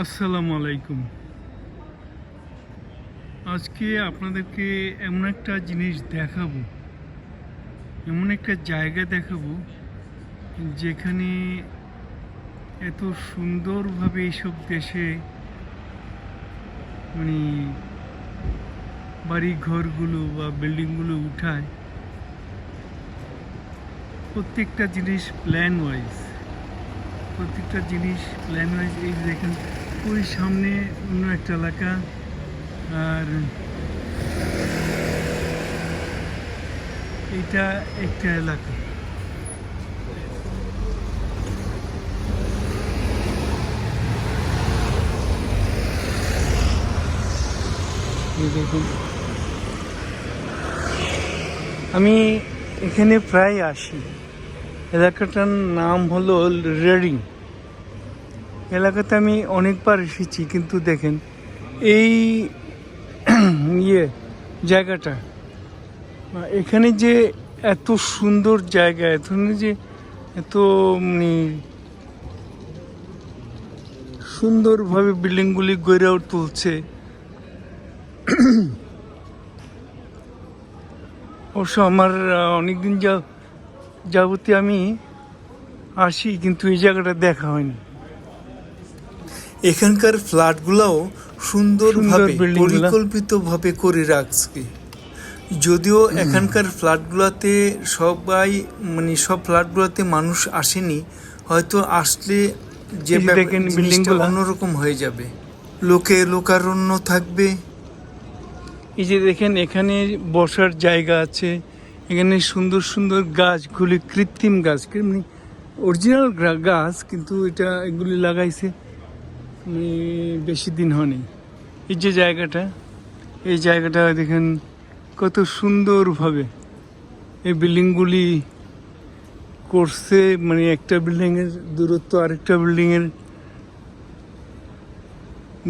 আসসালামু আলাইকুম। আজকে আপনাদেরকে এমন একটা জিনিস দেখাবো। এমন একটা জায়গা দেখাবো যেখানে এত সুন্দরভাবে এইসব দেশে মানে বাড়ি ঘরগুলো বা বিল্ডিংগুলো উঠায়। প্রত্যেকটা জিনিস প্ল্যান ওয়াইজ প্রত্যেকটা জিনিস প্ল্যান ওয়াইজ এই দেখেন ওই সামনে অন্য একটা এলাকা, আর এটা একটা এলাকা। আমি এখানে প্রায় আসি। এলাকাটার নাম হলো রেডিং। এলাকাতে আমি অনেকবার এসেছি, কিন্তু দেখেন, এই ইয়ে জায়গাটা এখানে যে এত সুন্দর জায়গা এখানে যে এত মানে সুন্দরভাবে বিল্ডিংগুলি গড়ে তুলছে। অবশ্য আমার অনেকদিন যা যাবতে আমি আসি, কিন্তু এই জায়গাটা দেখা হয়নি। এখানকার ফ্ল্যাটগুলোও সুন্দরভাবে। পরিকল্পিতভাবে করে রাখছে। যদিও এখানকার ফ্ল্যাটগুলোতে সবাই মানে সব ফ্ল্যাটগুলোতে মানুষ আসেনি হয়তো আসলে যে এই যে ব্যাপার- দেখেন জিনিসটা building গুলা। অন্যরকম হয়ে যাবে। লোকে লোকারণ্য থাকবে। এই যে দেখেন এখানে বসার জায়গা আছে এখানে সুন্দর সুন্দর গাছগুলি কৃত্রিম গাছ মানে অরিজিনাল গাছ কিন্তু এটা এগুলি লাগাইছে। বেশি দিন হয়নি। এই যে জায়গাটা, এই জায়গাটা দেখেন কত সুন্দরভাবে এই বিল্ডিংগুলি করছে। মানে একটা বিল্ডিংয়ের দূরত্ব, আরেকটা বিল্ডিংয়ের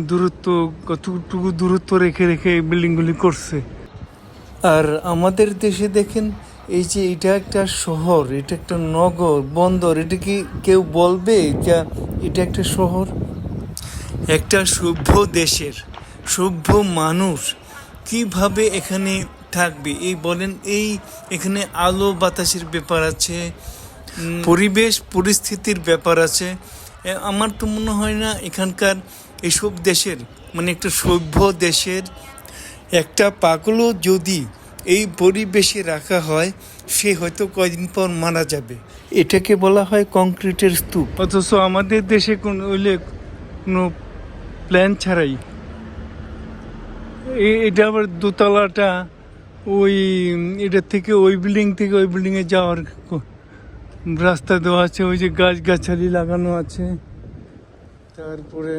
দূরত্ব, কতটুকু দূরত্ব রেখে রেখে এই বিল্ডিংগুলি করছে। আর আমাদের দেশে দেখেন, এই যে এটা একটা শহর, এটা একটা নগর, বন্দর, এটা কি কেউ বলবে? যে এটা একটা শহর? একটা সভ্য দেশের সভ্য মানুষ কীভাবে এখানে থাকবে? এই বলেন, এই এখানে আলো বাতাসের ব্যাপার আছে পরিবেশ পরিস্থিতির ব্যাপার আছে। আমার তো মনে হয় না এখানকার এসব দেশের মানে একটা সভ্য দেশের একটা পাগলও যদি এই পরিবেশে রাখা হয়, সে হয়তো কয়দিন পর মারা যাবে। এটাকে বলা হয় কংক্রিটের স্তূপ। অথচ আমাদের দেশে কোনো কোনো প্ল্যান ছাড়াই। এটা আবার দোতলাটা ওই, এটা থেকে ওই বিল্ডিং থেকে ওই বিল্ডিংয়ে যাওয়ার রাস্তা দেওয়া আছে, ওই যে গাছ গাছালি লাগানো আছে। তারপরে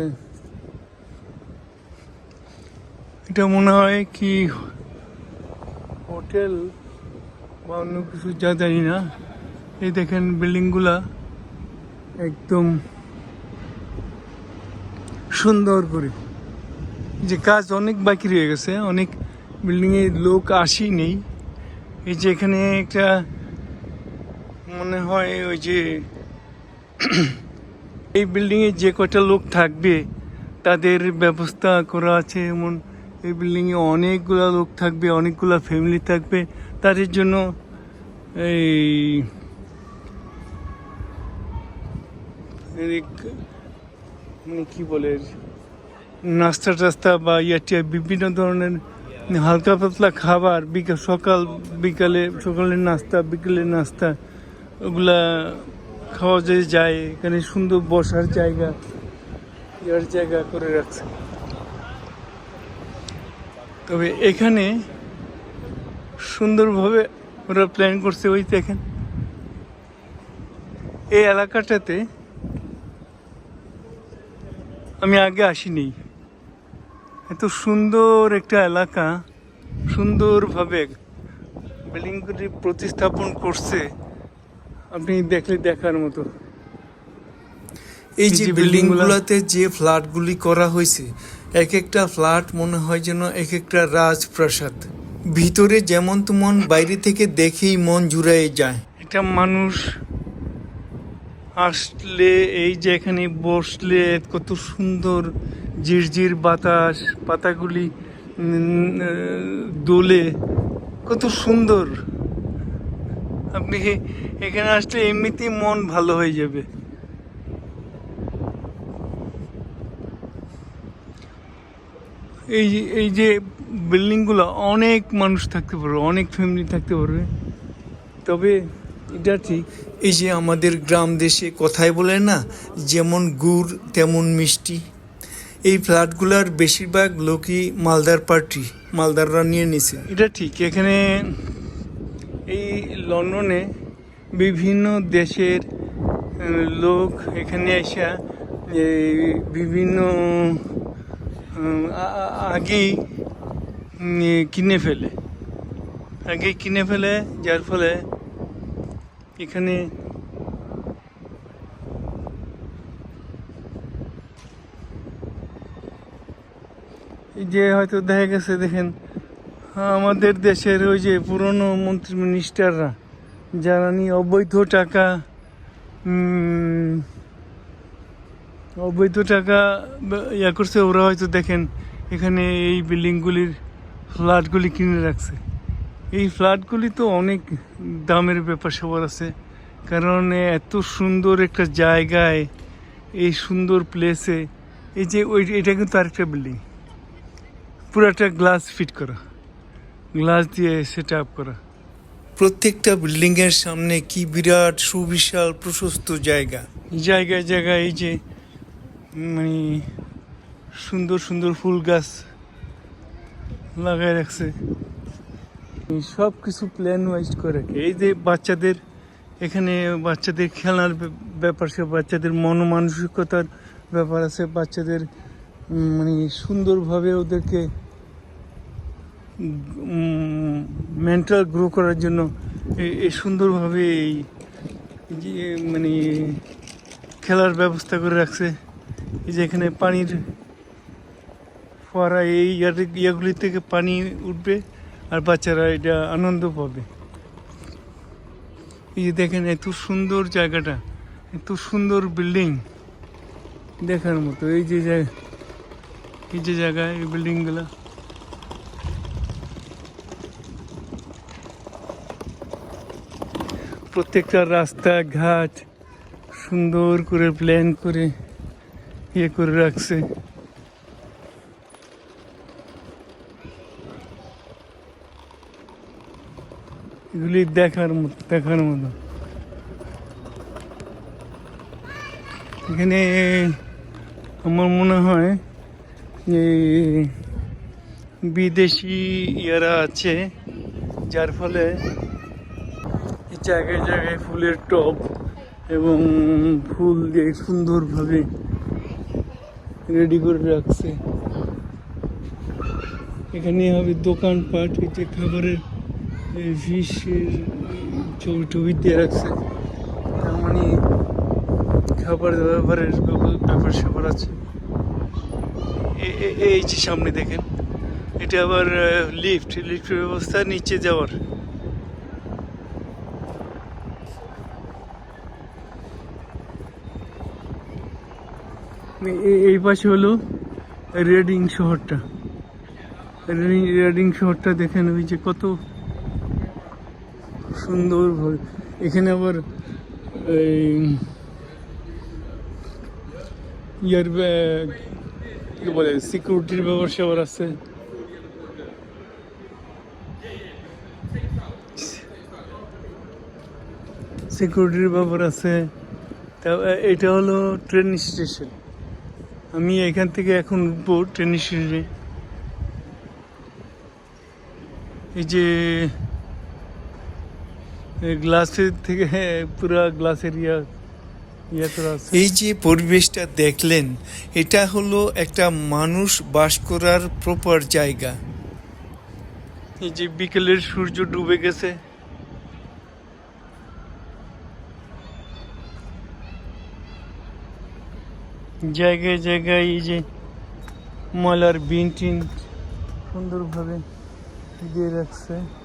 এটা মনে হয় কি হোটেল বা অন্য কিছু, যা জানি না। এই দেখেন বিল্ডিংগুলা একদম সুন্দর করে। যে কাজ অনেক বাকি রয়ে গেছে, অনেক বিল্ডিংয়ে লোক আসি নেই। এই যে এখানে একটা মনে হয় ওই যে এই বিল্ডিংয়ে যে কটা লোক থাকবে, তাদের ব্যবস্থা করা আছে এমন। এই বিল্ডিংয়ে অনেকগুলা লোক থাকবে, অনেকগুলা ফ্যামিলি থাকবে। তাদের জন্য এই মানে কি বলে, নাস্তা টাস্তা বা ইয়াটিয়া বিভিন্ন ধরনের হালকা পাতলা খাবার, বিকাল, সকাল, বিকালে, সকালের নাস্তা, বিকেলের নাস্তা, ওগুলা খাওয়া যায় যায়, এখানে সুন্দর বসার জায়গা, ইয়ার জায়গা করে রাখছে। তবে এখানে সুন্দরভাবে ওরা প্ল্যান করছে, ওই দেখেন। এই এলাকাটাতে আমি আগে আসিনি। এত সুন্দর একটা এলাকা সুন্দরভাবে বিল্ডিংগুলি প্রতিস্থাপন করছে আপনি দেখলে দেখার মতো। এই যে যে বিল্ডিং building গুলাতে যে ফ্ল্যাটগুলি করা হয়েছে এক একটা ফ্ল্যাট মনে হয় যেন এক একটা রাজপ্রাসাদ। ভিতরে যেমন তেমন বাইরে থেকে দেখেই মন জুড়াই যায়। একটা মানুষ আসলে এই যে এখানে বসলে কত সুন্দর ঝিরঝির বাতাস, পাতাগুলি দোলে, কত সুন্দর। আপনি এখানে আসলে এমনিতেই মন ভালো হয়ে যাবে। এই এই যে বিল্ডিংগুলো অনেক মানুষ থাকতে পারবে, অনেক ফ্যামিলি থাকতে পারবে। তবে এটা ঠিক এই যে আমাদের গ্রাম দেশে কথাই বলে না, যেমন গুড়, তেমন মিষ্টি। এই ফ্ল্যাটগুলোর বেশিরভাগ লোকই মালদার পার্টি, মালদাররা নিয়ে নিছে। এটা ঠিক, এখানে এই লন্ডনে বিভিন্ন দেশের লোক এখানে এসে বিভিন্ন আগেই কিনে ফেলে। আগে কিনে ফেলে, যার ফলে এখানে যে হয়তো দেখা গেছে, দেখেন, আমাদের দেশের ওই যে পুরনো মন্ত্রী মিনিস্টাররা, যারা নিয়ে অবৈধ টাকা অবৈধ টাকা ইয়া করছে, ওরা হয়তো দেখেন, এখানে এই বিল্ডিংগুলির ফ্ল্যাটগুলি কিনে রাখছে। এই ফ্ল্যাটগুলি তো অনেক দামের ব্যাপার সবার আছে। কারণ এত সুন্দর একটা জায়গায় এই সুন্দর প্লেসে এই যে ওই এটা কিন্তু আরেকটা বিল্ডিং পুরাটা গ্লাস ফিট করা। গ্লাস দিয়ে সেট আপ করা। প্রত্যেকটা বিল্ডিংয়ের সামনে কি বিরাট সুবিশাল প্রশস্ত জায়গা। জায়গায় জায়গায় এই যে মানে সুন্দর সুন্দর ফুল গাছ লাগায় রাখছে। সব কিছু প্ল্যান ওয়াইজ করে। এই যে বাচ্চাদের, এখানে বাচ্চাদের খেলার ব্যাপ- ব্যাপার সে বাচ্চাদের মনমানসিকতার ব্যাপার আছে, বাচ্চাদের মানে সুন্দরভাবে ওদেরকে মেন্টাল গ্রো করার জন্য সুন্দরভাবে এই, যে মানে খেলার ব্যবস্থা করে রাখছে। এই যে এখানে পানির ফোয়ারা এই ইয়াগুলি থেকে পানি উঠবে। আর বাচ্চারা এটা আনন্দ পাবে। এই যে দেখেন, এত সুন্দর জায়গাটা, এত সুন্দর বিল্ডিং দেখার মতো, এই যে এই যে জায়গা, এই বিল্ডিংগুলো প্রত্যেকটা রাস্তা, ঘাট, সুন্দর করে প্ল্যান করে ইয়ে করে রাখছে। এগুলি দেখার মতো দেখার মতো। এখানে আমার মনে হয় যে বিদেশি ইয়ারা আছে, যার ফলে জায়গায় জায়গায় ফুলের টব এবং ফুল দিয়ে সুন্দরভাবে রেডি করে রাখছে। এখানে হবে দোকানপাট, এই যে খাবারের ফিশের ছবি টবি দিয়ে রাখছে। তার মানে খাবার দাবারের ব্যাপার- স্যাপার আছে। এই যে সামনে দেখেন, এটা আবার লিফট লিফটের ব্যবস্থা নিচে যাওয়ার। এই পাশে হলো রেডিং শহরটা। রেডিং শহরটা দেখেন ওই যে কত সুন্দর এখানে আবার এই ইয়ার কি বলে সিকিউরিটির ব্যবস্থা আবার আছে। সিকিউরিটির ব্যাপার আছে। তা এটা হলো ট্রেন স্টেশন আমি এখান থেকে এখন উঠবো ট্রেন স্টেশনে এই যে গ্লাসের থেকে পুরা গ্লাসের ইয়া এই যে পরিবেশটা দেখলেন এটা হলো একটা মানুষ বাস করার প্রপার জায়গা। এই যে বিকেলের সূর্য ডুবে গেছে। জায়গায় জায়গায় এই যে ময়লার বিন টিন সুন্দরভাবে দিয়ে রাখছে।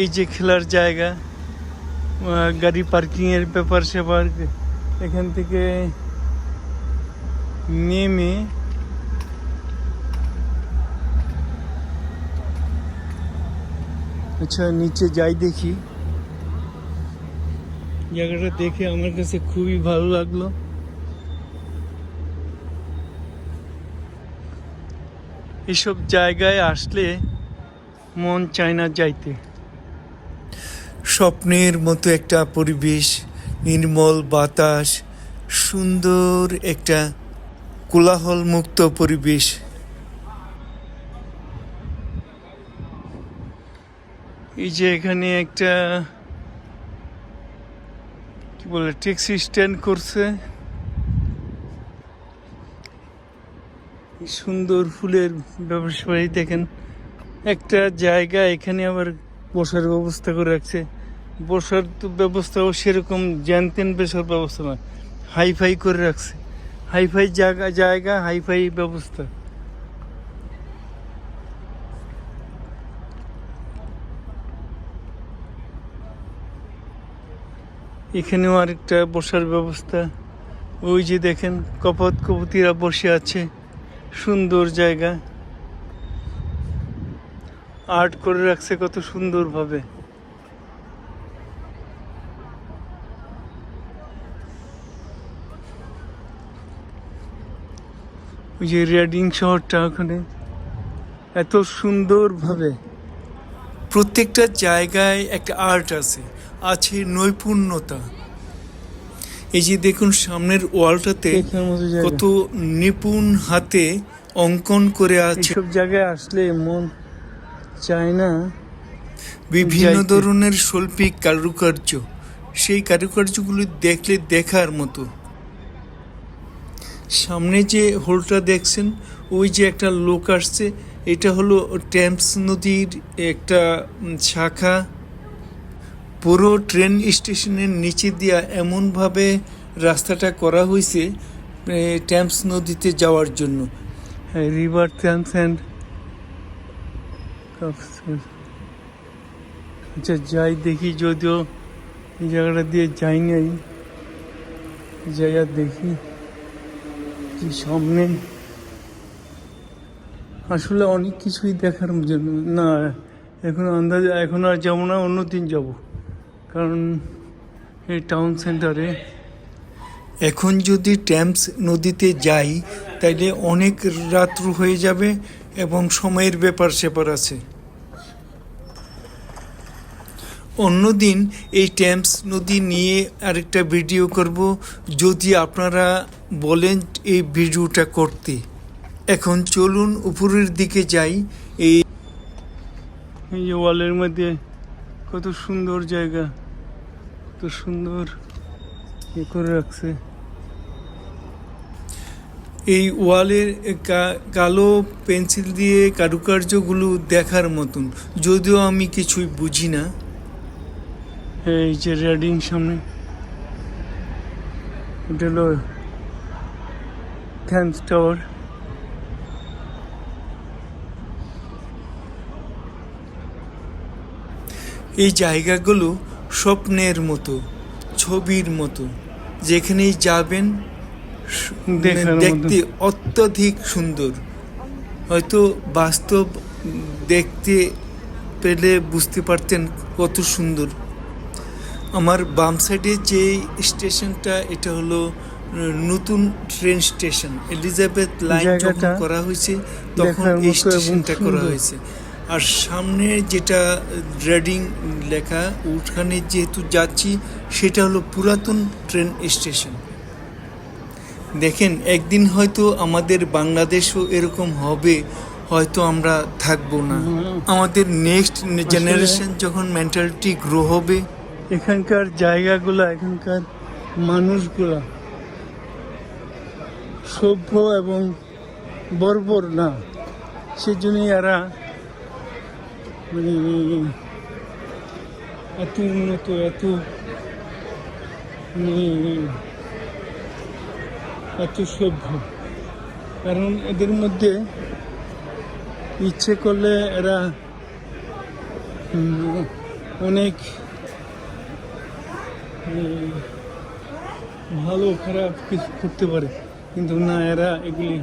এই যে খেলার জায়গা গাড়ি পার্কিংয়ের ব্যাপার সেপার এখান থেকে নেমে আচ্ছা নিচে যাই দেখি। জায়গাটা দেখে আমার কাছে খুবই ভালো লাগল। এসব জায়গায় আসলে মন চায় না যাইতে। স্বপ্নের মতো একটা পরিবেশ, নির্মল বাতাস, সুন্দর একটা কোলাহল মুক্ত পরিবেশ। এই যে এখানে একটা, কি বলে, ট্যাক্সি স্ট্যান্ড করছে। সুন্দর ফুলের ব্যবসায়ী দেখেন, একটা জায়গা এখানে আবার বসার ব্যবস্থা করে রাখছে। বসার তো ব্যবস্থাও সেরকম জানতেন বসার ব্যবস্থা না হাইফাই করে রাখছে। হাইফাই জায়গা জায়গা, হাইফাই ব্যবস্থা। এখানেও আরেকটা বসার ব্যবস্থা। ওই যে দেখেন, কপত কপতিরা বসে আছে। সুন্দর জায়গা। আর্ট করে রাখছে কত সুন্দরভাবে। ওই যে রেডিং শহরটা ওখানে। এত সুন্দরভাবে। প্রত্যেকটা জায়গায় একটা আর্ট আছে আছে নৈপুণ্যতা। এই যে দেখুন সামনের ওয়ালটাতে কত নিপুণ হাতে অঙ্কন করে আছে। এইসব জায়গায় আসলে মন চায় না। বিভিন্ন ধরনের শৈল্পিক কারুকার্য। সেই কারুকার্যগুলো দেখলে দেখার মতো। সামনে যে হোলটা দেখছেন, ওই যে একটা লোক আসছে, এটা হলো ট্যাম্পস নদীর একটা শাখা। পুরো ট্রেন স্টেশনের নিচে দিয়া এমনভাবে রাস্তাটা করা হয়েছে ট্যাম্পস নদীতে যাওয়ার জন্য। রিভার থ্যামস অ্যান্ড আচ্ছা যাই দেখি যদিও এই জায়গাটা দিয়ে যাই নাই, যাই আর দেখি। কি সামনে আসলে অনেক কিছুই দেখার জন্য। না, এখন আন্দাজ, এখন আর যাব না, অন্য দিন যাব। কারণ এই টাউন সেন্টারে এখন যদি ট্যাম্পস নদীতে যাই, তাইলে অনেক রাত্র হয়ে যাবে এবং সময়ের ব্যাপার স্যাপার আছে। অন্যদিন এই ট্যাম্পস নদী নিয়ে আরেকটা ভিডিও করব। যদি আপনারা বলেন এই ভিডিওটা করতে। এখন চলুন উপরের দিকে যাই। এই যে ওয়ালের মধ্যে কত সুন্দর জায়গা। কত সুন্দর এ করে রাখছে। এই ওয়ালের কালো পেন্সিল দিয়ে কারুকার্যগুলো দেখার মতন। যদিও আমি কিছুই বুঝি না। এই যে রেডিং সামনে। এটা হলো টাওয়ার এই জায়গাগুলো স্বপ্নের মতো ছবির মতো। যেখানেই যাবেন দেখতে অত্যধিক সুন্দর। হয়তো বাস্তব দেখতে পেলে বুঝতে পারতেন কত সুন্দর। আমার বাম সাইডে যে স্টেশনটা এটা হলো নতুন ট্রেন স্টেশন। এলিজাবেথ লাইন যখন করা হয়েছে তখন এই স্টেশনটা করা হয়েছে। আর সামনে যেটা রেডিং লেখা ওখানে যেহেতু যাচ্ছি সেটা হলো পুরাতন ট্রেন স্টেশন। দেখেন একদিন হয়তো আমাদের বাংলাদেশও এরকম হবে হয়তো আমরা থাকব না। আমাদের নেক্সট জেনারেশন যখন মেন্টালিটি গ্রো হবে এখানকার জায়গাগুলা, এখানকার মানুষগুলা সভ্য এবং বর্বর না। সেজন্যই এরা মানে এত উন্নত এত মানে এত সভ্য। কারণ এদের মধ্যে ইচ্ছে করলে এরা অনেক ভালো, খারাপ কিছু করতে পারে। কিন্তু না, এরা এগুলি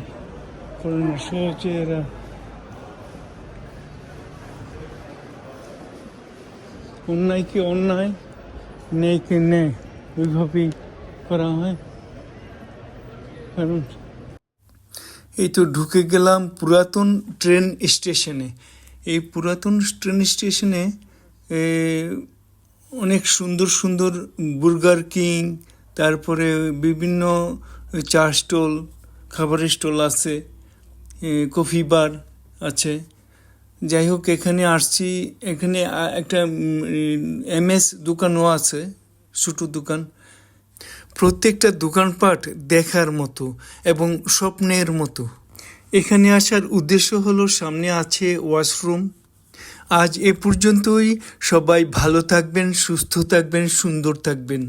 করে না। সহজে এরা অন্যায়কে অন্যায়? ন্যায়কে ন্যায় ওইভাবেই করা হয়। কারণ এই তো ঢুকে গেলাম পুরাতন ট্রেন স্টেশনে। এই পুরাতন ট্রেন স্টেশনে অনেক সুন্দর সুন্দর বুর্গার কিং তারপরে বিভিন্ন চা স্টল, খাবারের স্টল আছে কফি বার আছে। যাই হোক, এখানে আসছি, এখানে একটা এমএস দোকানও আছে, ছোটো দোকান। প্রত্যেকটা দোকানপাট দেখার মতো এবং স্বপ্নের মতো। এখানে আসার উদ্দেশ্য হলো, সামনে আছে ওয়াশরুম আজ এ পর্যন্তই। সবাই ভালো থাকবেন সুস্থ থাকবেন সুন্দর থাকবেন।